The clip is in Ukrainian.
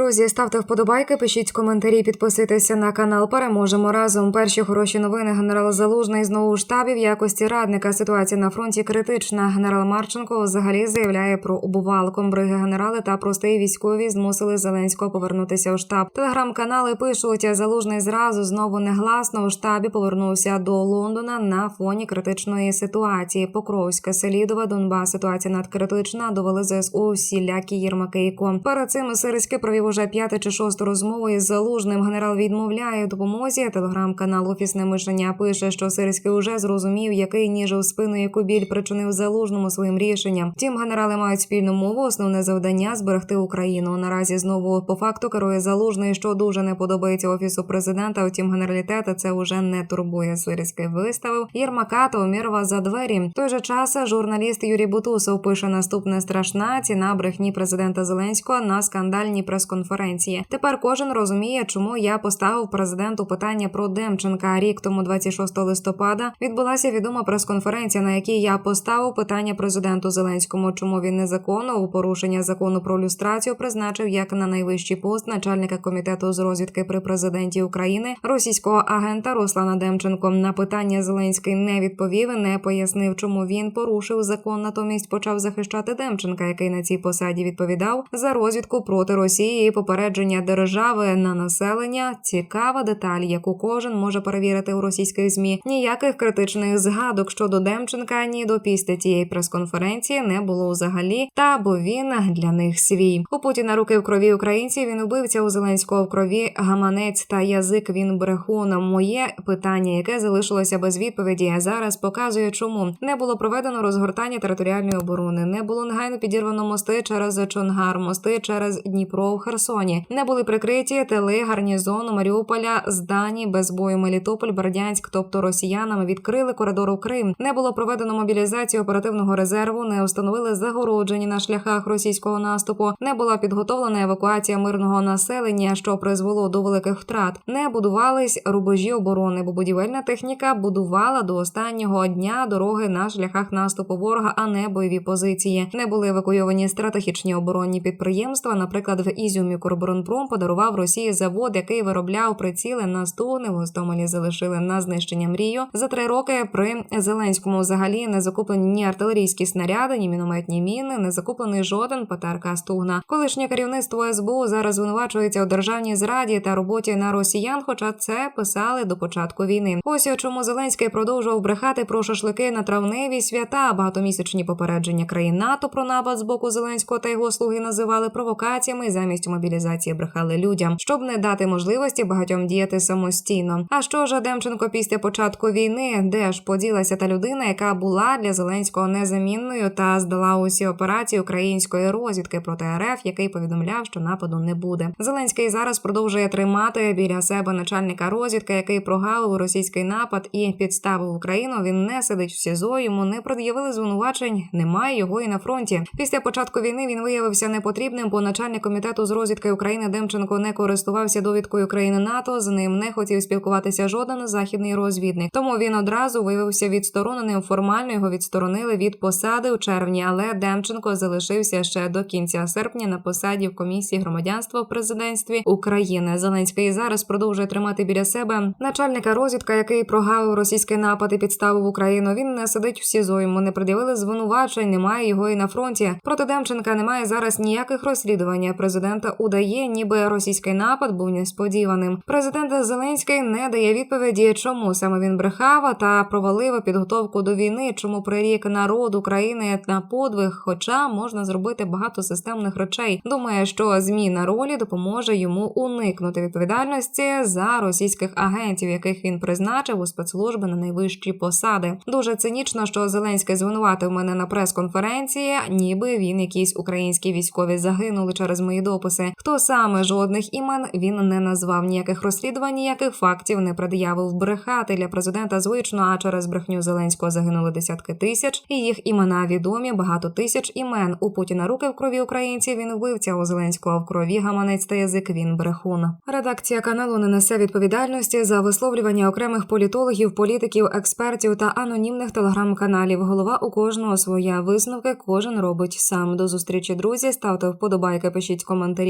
Друзі, ставте вподобайки, пишіть коментарі, підписуйтеся на канал. Переможемо разом. Перші хороші новини. Генерал Залужний знову у штабі в якості радника. Ситуація на фронті критична. Генерал Марченко взагалі заявляє про убувалку. Бриги генерали та прості військові змусили Зеленського повернутися у штаб. Телеграм-канали пишуть, залужний зразу знову негласно у штабі повернувся до Лондона на фоні критичної ситуації. Покровська, Селідова, Донбас. Ситуація надкритична. Довели ЗСУ всілякі Єрмаки. Перед цим Сирський провів уже п'яте чи шосту розмову із залужним. Генерал відмовляє допомозі. Телеграм-канал Офісне мишення пише, що Сирський уже зрозумів, який ніж у спину яку біль причинив залужному своїм рішенням. Втім, генерали мають спільну мову. Основне завдання зберегти Україну. Наразі знову по факту керує залужний, що дуже не подобається офісу президента. Втім, генералітета це уже не турбує. Сирський виставив Єрмака та Умірова за двері. В той же час журналіст Юрій Бутусов пише наступне страшна ціна брехні президента Зеленського на скандальній прес-конференції. Тепер кожен розуміє, чому я поставив президенту питання про Демченка. Рік тому, 26 листопада, відбулася відома прес-конференція, на якій я поставив питання президенту Зеленському, чому він незаконно у порушення закону про люстрацію призначив як на найвищий пост начальника комітету з розвідки при президенті України російського агента Руслана Демченко. На питання Зеленський не відповів, і не пояснив, чому він порушив закон. Натомість почав захищати Демченка, який на цій посаді відповідав за розвідку проти Росії попередження держави на населення. Цікава деталь, яку кожен може перевірити у російських змі. Ніяких критичних згадок щодо Демченка ні до після цієї прес-конференції не було взагалі. Та бо він для них свій. У Путіна руки в крові українців. Він убивця у Зеленського в крові гаманець та язик. Він брехун. Моє питання, яке залишилося без відповіді, зараз показує, чому не було проведено розгортання територіальної оборони, не було негайно підірвано мости через Чонгар, мости через Дніпро Херсоні, не були прикриті тили гарнізону Маріуполя, здані без бою Мелітополь, Бердянськ, тобто росіянами відкрили коридор у Крим. Не було проведено мобілізацію оперативного резерву, не встановили загороджені на шляхах російського наступу, не була підготовлена евакуація мирного населення, що призвело до великих втрат. Не будувались рубежі оборони, бо будівельна техніка будувала до останнього дня дороги на шляхах наступу ворога, а не бойові позиції. Не були евакуйовані стратегічні оборонні підприємства. Наприклад, в Ізюмі Корборонпром подарував Росії завод, який виробляв приціли на стугни. В Гостомелі залишили на знищення мрію. За три роки при Зеленському взагалі не закуплені ні артилерійські снаряди, ні мінометні міни, не закуплений жоден ПТРК стугна. Колишнє керівництво СБУ зараз звинувачується у державній зраді та роботі на росіян, хоча це писали до початку війни. Ось чому Зеленський продовжував брехати про шашлики на травневі свята. Багатомісячні попередження країн НАТО про напад з боку Зеленського та його слуги називали провокаціями замість мобілізації брехали людям, щоб не дати можливості багатьом діяти самостійно. А що ж Демченко після початку війни, де ж поділася та людина, яка була для Зеленського незамінною та здала усі операції української розвідки проти РФ, який повідомляв, що нападу не буде. Зеленський зараз продовжує тримати біля себе начальника розвідки, який прогавив російський напад і підставив Україну. Він не сидить в СІЗО, йому не пред'явили звинувачень. Немає його і на фронті. Після початку війни він виявився непотрібним, бо начальник комітету з розвідки України Демченко не користувався довідкою країни НАТО. З ним не хотів спілкуватися жоден західний розвідник. Тому він одразу виявився відстороненим. Формально його відсторонили від посади у червні, але Демченко залишився ще до кінця серпня на посаді в комісії громадянства в президентстві України. Зеленський зараз продовжує тримати біля себе начальника розвідка, який прогавив російський напад і підставив Україну. Він не сидить в СІЗО. Йому не пред'явили звинувачень. Немає його і на фронті. Проти Демченка немає зараз ніяких розслідувань. Президента удає, ніби російський напад був несподіваним. Президент Зеленський не дає відповіді, чому саме він брехав та провалив підготовку до війни, чому прирік народ України на подвиг, хоча можна зробити багато системних речей. Думає, що зміна ролі допоможе йому уникнути відповідальності за російських агентів, яких він призначив у спецслужби на найвищі посади. Дуже цинічно, що Зеленський звинуватив мене на прес-конференції, ніби він якісь українські військові загинули через мої дописи. Хто саме жодних імен він не назвав ніяких розслідувань, ніяких фактів не пред'явив брехати для президента. Звично, а через брехню Зеленського загинули десятки тисяч, і їх імена відомі. Багато тисяч імен у Путіна руки в крові українців. Він вбивця у Зеленського в крові гаманець та язик. Він брехун. Редакція каналу не несе відповідальності за висловлювання окремих політологів, політиків, експертів та анонімних телеграм-каналів. Голова у кожного своя висновки. Кожен робить сам. До зустрічі, друзі. Ставте вподобайки, пишіть коментарі.